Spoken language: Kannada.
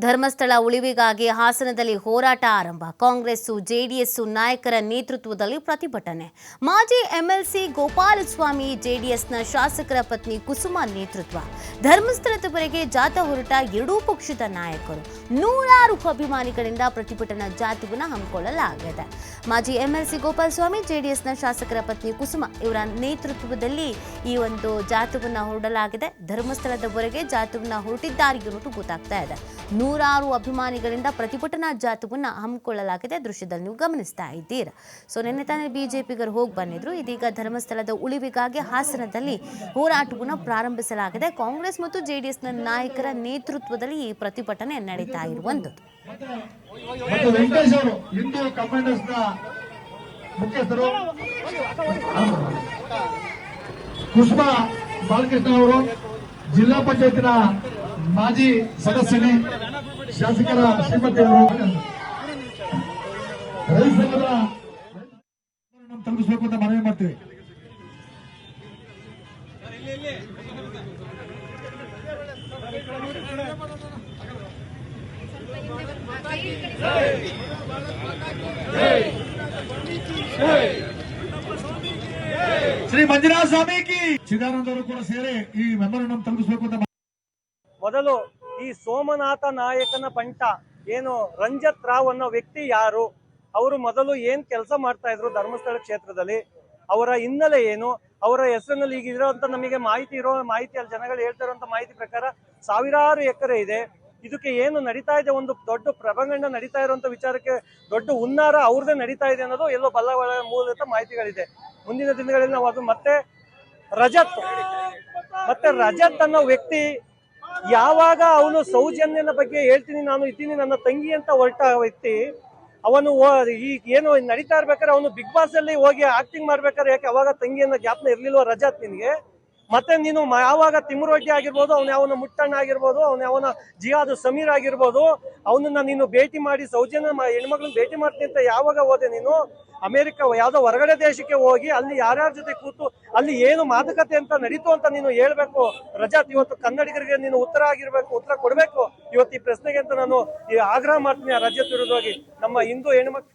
ಧರ್ಮಸ್ಥಳ ಉಳಿವಿಗಾಗಿ ಹಾಸನದಲ್ಲಿ ಹೋರಾಟ ಆರಂಭ. ಕಾಂಗ್ರೆಸ್ಸು ಜೆಡಿಎಸ್ ನಾಯಕರ ನೇತೃತ್ವದಲ್ಲಿ ಪ್ರತಿಭಟನೆ. ಮಾಜಿ ಎಂಎಲ್ಸಿ ಗೋಪಾಲಸ್ವಾಮಿ, ಜೆಡಿಎಸ್ನ ಶಾಸಕರ ಪತ್ನಿ ಕುಸುಮ ನೇತೃತ್ವ. ಧರ್ಮಸ್ಥಳದವರೆಗೆ ಜಾಥಾ ಹೊರಟ ಎರಡೂ ಪಕ್ಷದ ನಾಯಕರು. ನೂರಾರು ಅಭಿಮಾನಿಗಳಿಂದ ಪ್ರತಿಭಟನಾ ಜಾಥವನ್ನು ಹಮ್ಮಿಕೊಳ್ಳಲಾಗಿದೆ. ಮಾಜಿ ಎಂಎಲ್ಸಿ ಗೋಪಾಲಸ್ವಾಮಿ, ಜೆಡಿಎಸ್ನ ಶಾಸಕರ ಪತ್ನಿ ಕುಸುಮ ಇವರ ನೇತೃತ್ವದಲ್ಲಿ ಈ ಒಂದು ಜಾಥವನ್ನು ಹೊರಡಲಾಗಿದೆ. ಧರ್ಮಸ್ಥಳದವರೆಗೆ ಜಾಥವನ್ನು ಹೊರಟಿದ್ದಾರೆ ಅನ್ನೋದು ಗೊತ್ತಾಗ್ತಾ ಇದೆ. ನೂರಾರು ಅಭಿಮಾನಿಗಳಿಂದ ಪ್ರತಿಭಟನಾ ಜಾಥವನ್ನ ಹಮ್ಮಿಕೊಳ್ಳಲಾಗಿದೆ. ದೃಶ್ಯದಲ್ಲಿ ನೀವು ಗಮನಿಸ್ತಾ ಇದ್ದೀರಾ. ಸೊ, ನಿನ್ನೆ ತಾನೇ ಬಿಜೆಪಿಗರು ಹೋಗಿ ಬಂದಿದ್ರು. ಇದೀಗ ಧರ್ಮಸ್ಥಳದ ಉಳಿವಿಗಾಗಿ ಹಾಸನದಲ್ಲಿ ಹೋರಾಟವನ್ನು ಪ್ರಾರಂಭಿಸಲಾಗಿದೆ. ಕಾಂಗ್ರೆಸ್ ಮತ್ತು ಜೆಡಿಎಸ್ನ ನಾಯಕರ ನೇತೃತ್ವದಲ್ಲಿ ಈ ಪ್ರತಿಭಟನೆ ನಡೀತಾ ಇರುವಂತದ್ದು ಕುಸುಮಾ ಬಾಲಕೃಷ್ಣ ಅವರು, ಜಿಲ್ಲಾ ಪಂಚಾಯತ್ನ ಮಾಜಿ ಸದಸ್ಯನೇ. ಶಾಸಕರ ಶ್ರೀಮತಿ ಅವರು ರೈತ ಸಂಘದ ತಲುಪಿಸಬೇಕು ಅಂತ ಮನವಿ ಮಾಡ್ತೀವಿ. ಶ್ರೀ ಮಂಜುನಾಥ ಸ್ವಾಮಿ ಚಿದಾನಂದ ಅವರು ಕೂಡ ಸೇರಿ ಈ ಮೆಮೊರಂಡಮ್ ತಲುಪಿಸಬೇಕು ಅಂತ ಮೊದಲು ಈ ಸೋಮನಾಥ ನಾಯಕನ ಪಂಟ ಏನು ರಂಜತ್ ರಾವ್ ಅನ್ನೋ ವ್ಯಕ್ತಿ ಯಾರು? ಅವರು ಮೊದಲು ಏನ್ ಕೆಲಸ ಮಾಡ್ತಾ ಇದ್ರು ಧರ್ಮಸ್ಥಳ ಕ್ಷೇತ್ರದಲ್ಲಿ? ಅವರ ಹಿನ್ನೆಲೆ ಏನು? ಅವರ ಹೆಸರಿನಲ್ಲಿ ಈಗ ಇರೋಂತ ನಮಗೆ ಮಾಹಿತಿ ಇರೋ ಮಾಹಿತಿ, ಅಲ್ಲಿ ಜನಗಳು ಹೇಳ್ತಾ ಇರುವಂತ ಮಾಹಿತಿ ಪ್ರಕಾರ ಸಾವಿರಾರು ಎಕರೆ ಇದೆ. ಇದಕ್ಕೆ ಏನು ನಡೀತಾ ಇದೆ? ಒಂದು ದೊಡ್ಡ ಪ್ರಭಂಗಂಡ ನಡೀತಾ ಇರುವಂತ ವಿಚಾರಕ್ಕೆ ದೊಡ್ಡ ಹುನ್ನಾರ ಅವ್ರದೇ ನಡೀತಾ ಇದೆ ಅನ್ನೋದು ಎಲ್ಲೋ ಬಲ್ಲ ಮೂಲದ ಮಾಹಿತಿಗಳಿದೆ. ಮುಂದಿನ ದಿನಗಳಲ್ಲಿ ನಾವು ಅದು ಮತ್ತೆ ರಜತ್ ಮತ್ತೆ ರಜತ್ ಅನ್ನೋ ವ್ಯಕ್ತಿ ಯಾವಾಗ ಅವನು ಸೌಜನ್ಯನ ಬಗ್ಗೆ ಹೇಳ್ತೀನಿ, ನಾನು ಇದ್ದೀನಿ, ನನ್ನ ತಂಗಿ ಅಂತ ಹೊರಟ ವ್ಯಕ್ತಿ, ಅವನು ಈ ಏನು ನಡೀತಾ ಇರ್ಬೇಕಾದ್ರೆ ಅವನು ಬಿಗ್ ಬಾಸ್ ಅಲ್ಲಿ ಹೋಗಿ ಆಕ್ಟಿಂಗ್ ಮಾಡ್ಬೇಕಾದ್ರೆ ಯಾಕೆ, ಅವಾಗ ತಂಗಿಯನ್ನ ಜ್ಞಾಪನ ಇರ್ಲಿಲ್ವ ರಜಾತ್ ನಿನ್ಗೆ? ಮತ್ತೆ ನೀನು ಯಾವಾಗ ತಿಮ್ಮರೊಡ್ಡಿ ಆಗಿರ್ಬೋದು, ಅವ್ನ ಯಾವನ ಮುಟ್ಟಣ್ಣ ಆಗಿರ್ಬೋದು, ಅವ್ನ ಯಾವನ ಜಿಯಾದು ಸಮೀರ್ ಆಗಿರ್ಬೋದು, ಅವನನ್ನ ನೀನು ಭೇಟಿ ಮಾಡಿ, ಸೌಜನ್ಯ ಹೆಣ್ಮಕ್ಳನ್ನ ಭೇಟಿ ಮಾಡ್ತೀನಿ ಅಂತ ಯಾವಾಗ ಹೋದೆ ನೀನು? ಅಮೆರಿಕ ಯಾವ್ದೋ ಹೊರಗಡೆ ದೇಶಕ್ಕೆ ಹೋಗಿ ಅಲ್ಲಿ ಯಾರ್ಯಾರ ಜೊತೆ ಕೂತು, ಅಲ್ಲಿ ಏನು ಮಾತುಕತೆ ಅಂತ ನಡೀತು ಅಂತ ನೀನು ಹೇಳ್ಬೇಕು? ರಜಾತ್ ಇವತ್ತು ಕನ್ನಡಿಗರಿಗೆ ನೀನು ಉತ್ತರ ಆಗಿರ್ಬೇಕು, ಉತ್ತರ ಕೊಡ್ಬೇಕು? ಇವತ್ತು ಈ ಪ್ರಶ್ನೆಗೆ ಅಂತ ನಾನು ಆಗ್ರಹ ಮಾಡ್ತೀನಿ ಆ ರಜೆ ವಿರುದ್ಧವಾಗಿ. ನಮ್ಮ ಹಿಂದೂ ಹೆಣ್ಮಕ್